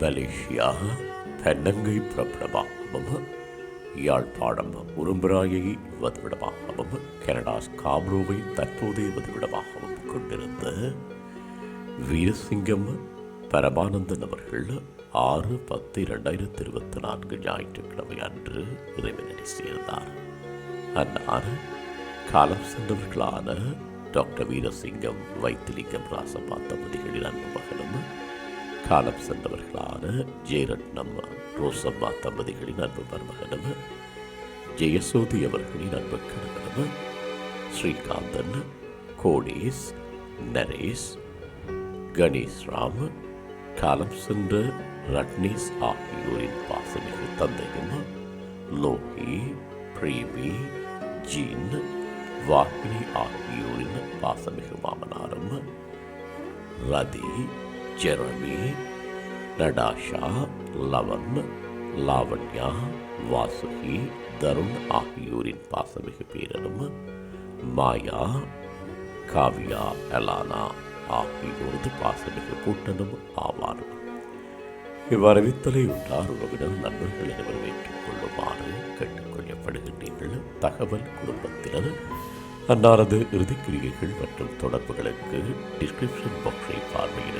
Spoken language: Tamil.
மலேசியா தென்னங்கை பிரபலமாகவும் யாழ்ப்பாணம் உரும்புராயை வதிவிடமாகவும் கனடா ஸ்காப்ரோவை தற்போதைய வதிவிடமாகவும் கொண்டிருந்த வீரசிங்கம் பரமானந்தன் அவர்கள் ஆறு பத்து இரண்டாயிரத்தி இருபத்தி நான்கு ஞாயிற்றுக்கிழமை அன்று இறைவனடி சேர்ந்தார். அன்னார் காலம் சென்றவர்களான டாக்டர் வீரசிங்கம் வைத்திலிங்கம் ராசம்மா தம்பதிகளின் அன்பு காலம் சென்றவர்களான ஜெயரட்னம் ரோசம்மா தம்பதிகளின் அன்பு மருமகனும் ஜெயசோதி அவர்களின் அன்பு கணவனும் ஸ்ரீகாந்தன் கோடீஸ் நரேஷ் கணேஷ் ராம் காலம் சென்ற ரட்னேஷ் ஆகியோரின் பாசமிகு தந்தையும் லோகி பிரேமி ஜீன் வாகினி ஆகியோரின் பாசமிகு மாமனாரும் ரதி ஜெரமி நடாஷா லவன் லாவண்யா வாசுகி தருண் ஆகியோரின் பாசமிகு பேரரும் மாயா காவியா அலானா ஆகியோரது பாசமிகு கூட்டனும் ஆவார். இவ்வறிவித்தலை உண்டார் உறவினர் நண்பர்கள் அனைவரும் ஏற்றுக்கொள்ளுமாறு கேட்டுக்கொள்ளப்படுகின்றீர்கள் தகவல் குடும்பத்தினர் அன்னாரது இறுதிக்கிரியைகள் மற்றும் தொடர்புகளுக்கு டிஸ்கிரிப்ஷன் பாக்ஸை பார்வையிட